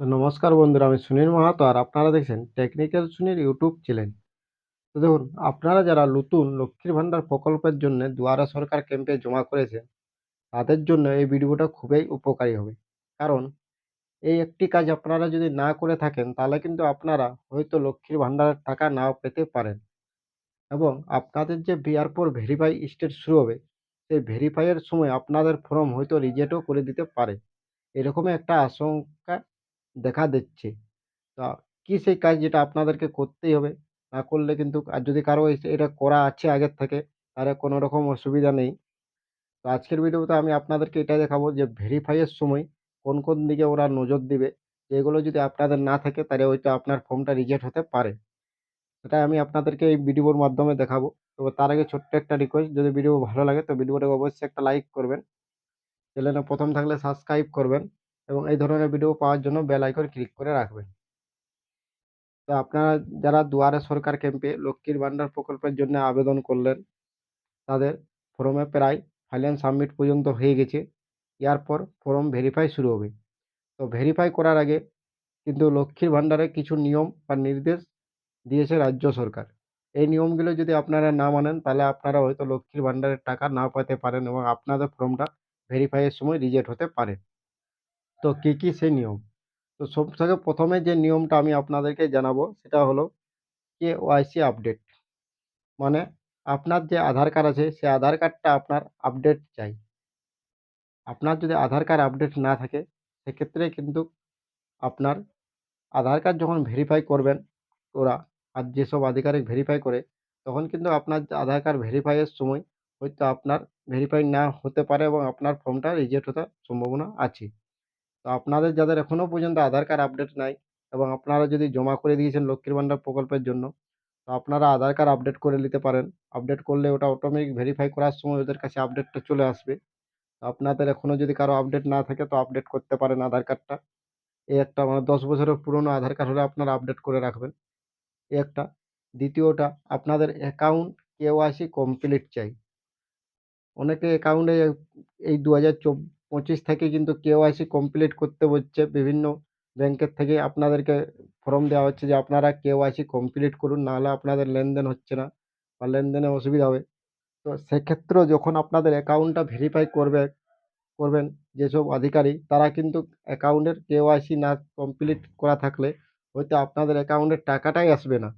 তো নমস্কার বন্ধুরা, আমি সুনীল মাহাতো আর আপনারা দেখছেন টেকনিক্যাল সুনীল ইউটিউব চ্যানেল। তো দেখুন, আপনারা যারা নতুন লক্ষ্মীর ভাণ্ডার প্রকল্পের জন্য দুয়ারা সরকার ক্যাম্পে জমা করেছেন তাদের জন্য এই ভিডিওটা খুবই উপকারী হবে। কারণ এই একটি কাজ আপনারা যদি না করে থাকেন, তাহলে কিন্তু আপনারা হয়তো লক্ষ্মীর ভাণ্ডারের টাকা নাও পেতে পারেন। এবং আপনাদের যে বিয়ার পর ভেরিফাই স্টেট শুরু হবে, সেই ভেরিফাইয়ের সময় আপনাদের ফর্ম হয়তো রিজেক্টও করে দিতে পারে। এরকমই একটা আশঙ্কা দেখা দিচ্ছে। তা কি সেই কাজ যেটা আপনাদেরকে করতেই হবে? না করলে কিন্তু আর যদি কারও এটা করা আছে আগের থেকে, তাহলে কোনো রকম অসুবিধা নেই। তো আজকের ভিডিওতে আমি আপনাদেরকে এটা দেখাবো যে ভেরিফাইয়ের সময় কোন কোন দিকে ওরা নজর দিবে। এগুলো যদি আপনাদের না থাকে, তাহলে হয়তো আপনার ফর্মটা রিজেক্ট হতে পারে। সেটা আমি আপনাদেরকে এই ভিডিওর মাধ্যমে দেখাবো। তবে তার আগে ছোট্ট একটা রিকোয়েস্ট যদি ভিডিও ভালো লাগে, তো ভিডিওটাকে অবশ্যই একটা লাইক করবেন। চ্যানেলে প্রথম থাকলে সাবস্ক্রাইব করবেন। এবং এই ধরনের ভিডিও পাওয়ার জন্য বেল আইকন ক্লিক করে রাখবেন। তো আপনারা যারা দুয়ারে সরকার ক্যাম্পে লক্ষ্মীর ভাণ্ডার প্রকল্পের জন্য আবেদন করলেন, তাদের ফর্মে প্রায় ফাইনাল সাবমিট পর্যন্ত হয়ে গেছে। এরপর ফর্ম ভেরিফাই শুরু হবে। তো ভেরিফাই করার আগে কিন্তু লক্ষ্মীর ভাণ্ডারে কিছু নিয়ম বা নির্দেশ দিয়েছে রাজ্য সরকার। এই নিয়মগুলো যদি আপনারা না মানেন, তাহলে আপনারা হয়তো লক্ষ্মীর ভাণ্ডারের টাকা না পেতে পারেন এবং আপনাদের ফর্মটা ভেরিফাইয়ের সময় রিজেক্ট হতে পারে। তো কী কী সেই নিয়ম? তো সব থেকে প্রথমে যে নিয়মটা আমি আপনাদেরকে জানাব সেটা হলো কে ওয়াইসি আপডেট। মানে আপনার যে আধার কার্ড আছে সে আধার কার্ডটা আপনার আপডেট চাই। আপনার যদি আধার কার্ড আপডেট না থাকে সেক্ষেত্রে কিন্তু আপনার আধার কার্ড যখন ভেরিফাই করবেন ওরা আর যেসব আধিকারিক ভেরিফাই করে তখন কিন্তু আপনার আধার কার্ড ভেরিফাইয়ের সময় হয়তো আপনার ভেরিফাই না হতে পারে এবং আপনার ফর্মটা রিজেক্ট হতে সম্ভাবনা আছে। তো আপনাদের যাদের এখনও পর্যন্ত আধার কার্ড আপডেট নাই এবং আপনারা যদি জমা করে দিয়েছেন লক্ষ্মীর ভাণ্ডার প্রকল্পের জন্য, তো আপনারা আধার কার্ড আপডেট করে নিতে পারেন। আপডেট করলে ওটা অটোমেটিক ভেরিফাই করার সময় ওদের কাছে আপডেটটা চলে আসবে। তো আপনাদের এখনও যদি কারও আপডেট না থাকে তো আপডেট করতে পারেন আধার কার্ডটা। এই একটা মানে দশ বছরের পুরনো আধার কার্ড হলে আপনারা আপডেট করে রাখবেন। এই একটা। দ্বিতীয়টা, আপনাদের অ্যাকাউন্ট কেওয়াইসি কমপ্লিট চাই। অনেকে অ্যাকাউন্টে এই দু হাজার পঁচিশ থেকে কিন্তু কেওয়াইসি কমপ্লিট করতে হচ্ছে। বিভিন্ন ব্যাংকের থেকে আপনাদেরকে ফর্ম দেওয়া হচ্ছে যে, আপনারা কেওয়াইসি কমপ্লিট করুন, নাহলে আপনাদের লেনদেন হচ্ছে না বা লেনদেনে অসুবিধা হবে। তো সেক্ষেত্রেও যখন আপনাদের অ্যাকাউন্টটা ভেরিফাই করবে, করবেন যেসব আধিকারিক, তারা কিন্তু অ্যাকাউন্টের কেওয়াইসি না কমপ্লিট করা থাকলে হয়তো আপনাদের অ্যাকাউন্টের টাকাটাই আসবে না।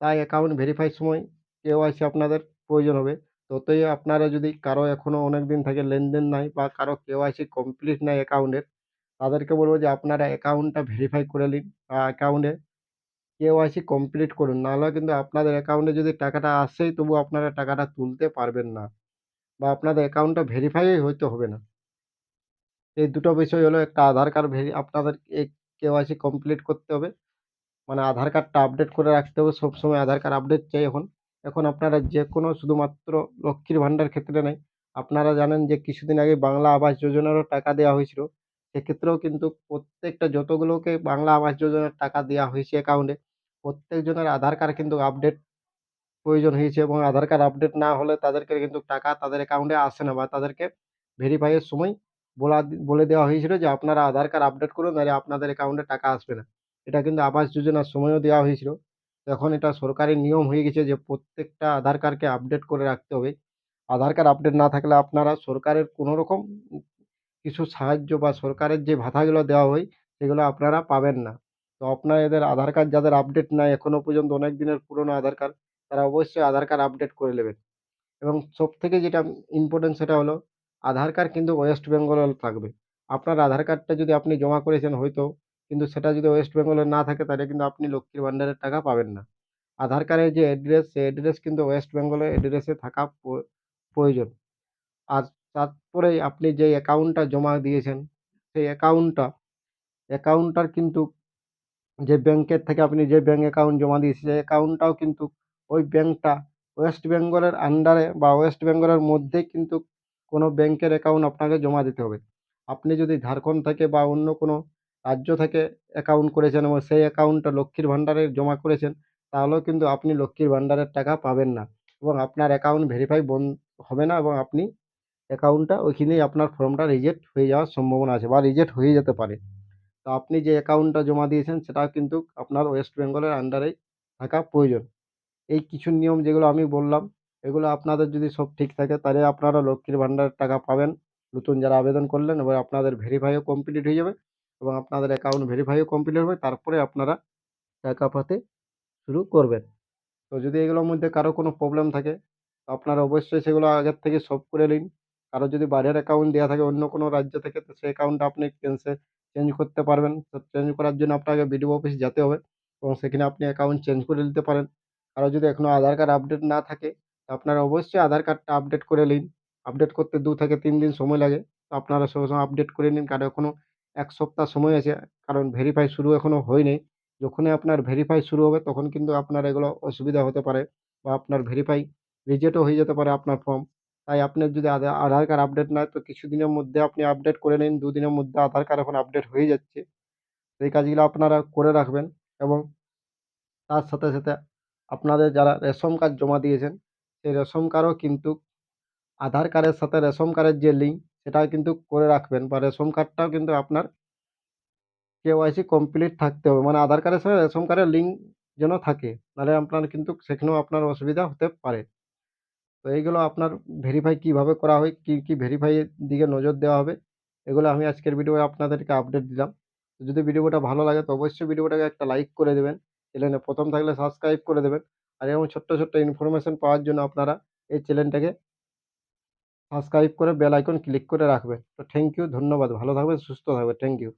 তাই অ্যাকাউন্ট ভেরিফাই সময় কেওয়াইসি আপনাদের প্রয়োজন হবে। ততই আপনারা যদি কারও এখনও অনেক দিন থেকে লেনদেন নাই বা কারও কেওয়াইসি কমপ্লিট নাই অ্যাকাউন্টের তাদেরকে বলব যে আপনারা অ্যাকাউন্টটা ভেরিফাই করে নিন বা অ্যাকাউন্টে কেওয়াইসি কমপ্লিট করুন। নাহলে কিন্তু আপনাদের অ্যাকাউন্টে যদি টাকাটা আসেই তবু আপনারা টাকাটা তুলতে পারবেন না বা আপনাদের অ্যাকাউন্টটা ভেরিফাই হয়তো হবে না। এই দুটো বিষয় হলো একটা আধার কার্ড ভেরি আপনাদের কেওয়াইসি কমপ্লিট করতে হবে। মানে আধার কার্ডটা আপডেট করে রাখতে হবে। সবসময় আধার কার্ড আপডেট চাই এখন। এখন আপনারা যে কোনো শুধুমাত্র লক্ষ্মীর ভাণ্ডার ক্ষেত্রে নেই আপনারা জানেন যে কিছুদিন আগে বাংলা আবাস যোজনারও টাকা দেওয়া হয়েছিল। সেক্ষেত্রেও কিন্তু প্রত্যেকটা যতগুলোকে বাংলা আবাস যোজনার টাকা দেওয়া হয়েছে অ্যাকাউন্টে প্রত্যেকজনের আধার কার্ড কিন্তু আপডেট প্রয়োজন হয়েছে এবং আধার কার্ড আপডেট না হলে তাদেরকে কিন্তু টাকা তাদের অ্যাকাউন্টে আসে না বা তাদেরকে ভেরিফাইয়ের সময় বলা বলে দেওয়া হয়েছিল যে আপনারা আধার কার্ড আপডেট করুন, নাহলে আপনাদের অ্যাকাউন্টে টাকা আসবে না। এটা কিন্তু আবাস যোজনার সময়ও দেওয়া হয়েছিল। এখন এটা সরকারি নিয়ম হয়ে গেছে যে প্রত্যেকটা আধার কার্ডকে আপডেট করে রাখতে হবে। আধার কার্ড আপডেট না থাকলে আপনারা সরকারের কোনো রকম কিছু সাহায্য বা সরকারের যে ভাতাগুলো দেওয়া হয়, সেগুলো আপনারা পাবেন না। তো আপনাদের আধার কার্ড যাদের আপডেট নাই এখনও পর্যন্ত অনেক দিনের পুরনো আধার কার্ড তারা অবশ্যই আধার কার্ড আপডেট করে নেবেন। এবং সবথেকে যেটা ইম্পর্টেন্ট সেটা হলো, আধার কার্ড কিন্তু ওয়েস্ট বেঙ্গলের থাকবে। আপনার আধার কার্ডটা যদি আপনি জমা করেছেন হয়তো কিন্তু সেটা যদি ওয়েস্ট বেঙ্গলে না থাকে, তাহলে কিন্তু আপনি লক্ষ্মীর ভাণ্ডারের টাকা পাবেন না। আধার কার্ডের যে অ্যাড্রেস সেই অ্যাড্রেস কিন্তু ওয়েস্ট বেঙ্গলের অ্যাড্রেসে থাকা প্রয়োজন। আর তারপরে আপনি যে অ্যাকাউন্টটা জমা দিয়েছেন, সেই অ্যাকাউন্টটা অ্যাকাউন্টটার কিন্তু যে ব্যাংকের থেকে আপনি যে ব্যাংক অ্যাকাউন্ট জমা দিয়েছেন, সেই অ্যাকাউন্টটাও কিন্তু ওই ব্যাংকটা ওয়েস্ট বেঙ্গলের আন্ডারে বা ওয়েস্ট বেঙ্গলের মধ্যে কিন্তু কোনো ব্যাংকের অ্যাকাউন্ট আপনাকে জমা দিতে হবে। আপনি যদি ঝাড়খণ্ড থেকে বা অন্য কোনো রাজ্য থেকে অ্যাকাউন্ট করেছেন এবং সেই অ্যাকাউন্টটা লক্ষ্মীর ভাণ্ডারে জমা করেছেন, তাহলেও কিন্তু আপনি লক্ষ্মীর ভাণ্ডারের টাকা পাবেন না। এবং আপনার অ্যাকাউন্ট ভেরিফাই বন্ধ হবে না এবং আপনি অ্যাকাউন্টটা ওইখানেই আপনার ফর্মটা রিজেক্ট হয়ে যাওয়ার সম্ভাবনা আছে বা রিজেক্ট হয়ে যেতে পারে। তো আপনি যে অ্যাকাউন্টটা জমা দিয়েছেন, সেটা কিন্তু আপনার ওয়েস্ট বেঙ্গলের আন্ডারেই থাকা প্রয়োজন। এই কিছু নিয়ম যেগুলো আমি বললাম, এগুলো আপনাদের যদি সব ঠিক থাকে, তাহলে আপনারা লক্ষ্মীর ভাণ্ডারের টাকা পাবেন। নতুন যারা আবেদন করলেন, এবার আপনাদের ভেরিফাইও কমপ্লিট হয়ে যাবে। এবং আপনাদের অ্যাকাউন্ট ভেরিফাইও কমপ্লিট হবে, তারপরে আপনারা টাকা পাতে শুরু করবেন। তো যদি এগুলোর মধ্যে কারও কোনো প্রবলেম থাকে, তো আপনারা অবশ্যই সেগুলো আগের থেকে সলভ করে নিন। কারও যদি বাইরের অ্যাকাউন্ট দেওয়া থাকে, অন্য কোনো রাজ্য থেকে, তো সেই অ্যাকাউন্টটা আপনি ক্যান্সেল চেঞ্জ করতে পারবেন। তো চেঞ্জ করার জন্য আপনাকে বিডিও অফিস যেতে হবে এবং সেখানে আপনি অ্যাকাউন্ট চেঞ্জ করে নিতে পারেন। কারও যদি এখনও আধার কার্ড আপডেট না থাকে, তো আপনারা অবশ্যই আধার কার্ডটা আপডেট করে নিন। আপডেট করতে দু থেকে তিন দিন সময় লাগে, তো আপনারা সঙ্গে আপডেট করে নিন। কারও এখনও এক সপ্তাহ সময় আছে, কারণ ভেরিফাই শুরু এখনও হয়নি। যখনই আপনার ভেরিফাই শুরু হবে, তখন কিন্তু আপনার এগুলো অসুবিধা হতে পারে বা আপনার ভেরিফাই রিজেক্টও হয়ে যেতে পারে আপনার ফর্ম তাই আপনার যদি আধা, আধার কার্ড আপডেট না তো কিছুদিনের মধ্যে আপনি আপডেট করে নিন, দুদিনের মধ্যে আধার কার্ড এখন আপডেট হয়ে যাচ্ছে। এই কাজগুলো আপনারা করে রাখবেন এবং তার সাথে সাথে আপনাদের যারা রেশন কার্ড জমা দিয়েছেন, সেই রেশন কার্ডও কিন্তু আধার কার্ডের সাথে রেশন কার্ডের যে লিঙ্ক সেটাও কিন্তু করে রাখবেন। বা রেশন কার্ডটাও কিন্তু আপনার কেওয়াইসি কমপ্লিট থাকতে হবে। মানে আধার কার্ডের সাথে রেশন কার্ডের লিঙ্ক যেন থাকে নাহলে আপনার কিন্তু সেখানেও আপনার অসুবিধা হতে পারে। তো এইগুলো আপনার ভেরিফাই কীভাবে করা হয়, কী কী ভেরিফাইয়ের দিকে নজর দেওয়া হবে, এগুলো আমি আজকের ভিডিওয়ে আপনাদেরকে আপডেট দিলাম। যদি ভিডিওটা ভালো লাগে তো অবশ্যই ভিডিওটাকে একটা লাইক করে দেবেন। চ্যানেলে প্রথম থাকলে সাবস্ক্রাইব করে দেবেন। আর এরকম ছোট্ট ছোট্ট ইনফরমেশন পাওয়ার জন্য আপনারা এই চ্যানেলটাকে সাবস্ক্রাইব করে বেল আইকন ক্লিক করে রাখবেন। তো থ্যাংক ইউ ধন্যবাদ। ভালো থাকবেন, সুস্থ থাকবেন। Thank you